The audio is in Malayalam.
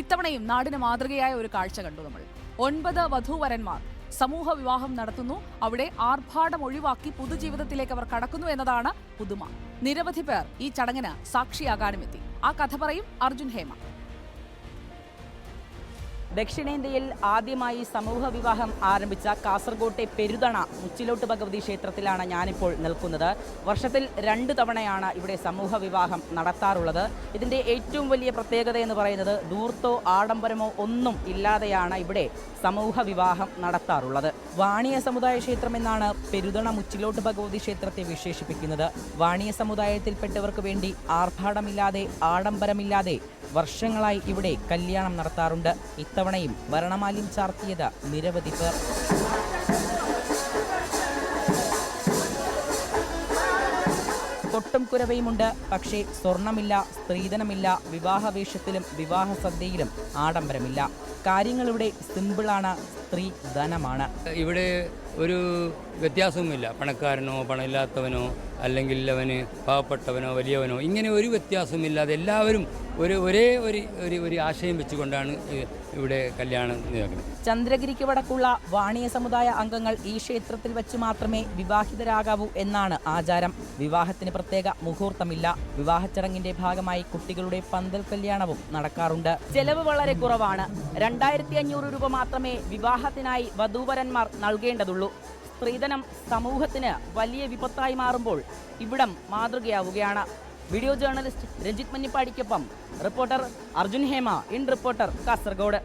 ഇത്തവണയും നാടിന് മാതൃകയായ ഒരു കാഴ്ച കണ്ടു നമ്മൾ. ഒൻപത് വധൂവരന്മാർ സമൂഹ വിവാഹം നടത്തുന്നു. അവിടെ ആർഭാടം ഒഴിവാക്കി പുതുജീവിതത്തിലേക്ക് അവർ കടക്കുന്നു എന്നതാണ് പുതുമ. നിരവധി പേർ ഈ ചടങ്ങിന് സാക്ഷിയാകാനുമെത്തി ആ കഥ പറയും അർജുൻ ഹേമ. ദക്ഷിണേന്ത്യയിൽ ആദ്യമായി സമൂഹ വിവാഹം ആരംഭിച്ച കാസർഗോട്ടെ പെരുതണ മുച്ചിലോട്ട് ഭഗവതി ക്ഷേത്രത്തിലാണ് ഞാനിപ്പോൾ നിൽക്കുന്നത്. വർഷത്തിൽ രണ്ട് തവണയാണ് ഇവിടെ സമൂഹ വിവാഹം നടത്താറുള്ളത്. ഇതിന്റെ ഏറ്റവും വലിയ പ്രത്യേകത എന്ന് പറയുന്നത് ദൂർത്തോ ആഡംബരമോ ഒന്നും ഇല്ലാതെയാണ് ഇവിടെ സമൂഹ വിവാഹം നടത്താറുള്ളത്. വാണിയ സമുദായ ക്ഷേത്രം എന്നാണ് പെരുതണ മുച്ചിലോട്ട് ഭഗവതി ക്ഷേത്രത്തെ വിശേഷിപ്പിക്കുന്നത്. വാണിയ സമുദായത്തിൽപ്പെട്ടവർക്ക് വേണ്ടി ആർഭാടമില്ലാതെ ആഡംബരമില്ലാതെ വർഷങ്ങളായി ഇവിടെ കല്യാണം നടത്താറുണ്ട്. ഇത്തവണയും ഭരണമാല്യം ചാർത്തിയത് നിരവധി പേർ. കൊട്ടും കുരവയുമുണ്ട്. പക്ഷേ സ്വർണമില്ല സ്ത്രീധനമില്ല വിവാഹവേഷത്തിലും വിവാഹ സദ്യയിലും ആഡംബരമില്ല. കാര്യങ്ങളിവിടെ സിമ്പിളാണ് സ്ത്രീ ധനമാണ് ഇവിടെ ഒരു വ്യത്യാസവുമില്ല. പണക്കാരനോ പണമില്ലാത്തവനോ അല്ലെങ്കിൽ അവന് പാവപ്പെട്ടവനോ വലിയവനോ ഇങ്ങനെ ഒരു വ്യത്യാസവുമില്ലാതെ എല്ലാവരും ഒരു ഒരേ ഒരു ഒരു ഒരു ആശയം വെച്ചുകൊണ്ടാണ് ഇവിടെ കല്യാണം നടക്കുന്നത് ചന്ദ്രഗിരിക്ക് വടക്കുള്ള വാണിയ സമുദായ അംഗങ്ങൾ ഈ ക്ഷേത്രത്തിൽ വെച്ച് മാത്രമേ വിവാഹിതരാകാവൂ എന്നാണ് ആചാരം. വിവാഹത്തിന് പ്രത്യേക മുഹൂർത്തമില്ല. വിവാഹ ചടങ്ങിന്റെ ഭാഗമായി കുട്ടികളുടെ പന്തൽ കല്യാണവും നടക്കാറുണ്ട്. ചെലവ് വളരെ കുറവാണ്. രണ്ടായിരത്തി അഞ്ഞൂറ് രൂപ മാത്രമേ വിവാഹത്തിനായി വധൂവരന്മാർ നൽകേണ്ടതുള്ളൂ. സ്ത്രീധനം സമൂഹത്തിന് വലിയ വിപത്തായി മാറുമ്പോൾ ഇവിടം മാതൃകയാവുകയാണ്. Video journalist Ranjith മഞ്ഞിപ്പാടിക്കൊപ്പം reporter Arjun Hema in reporter Kasaragod.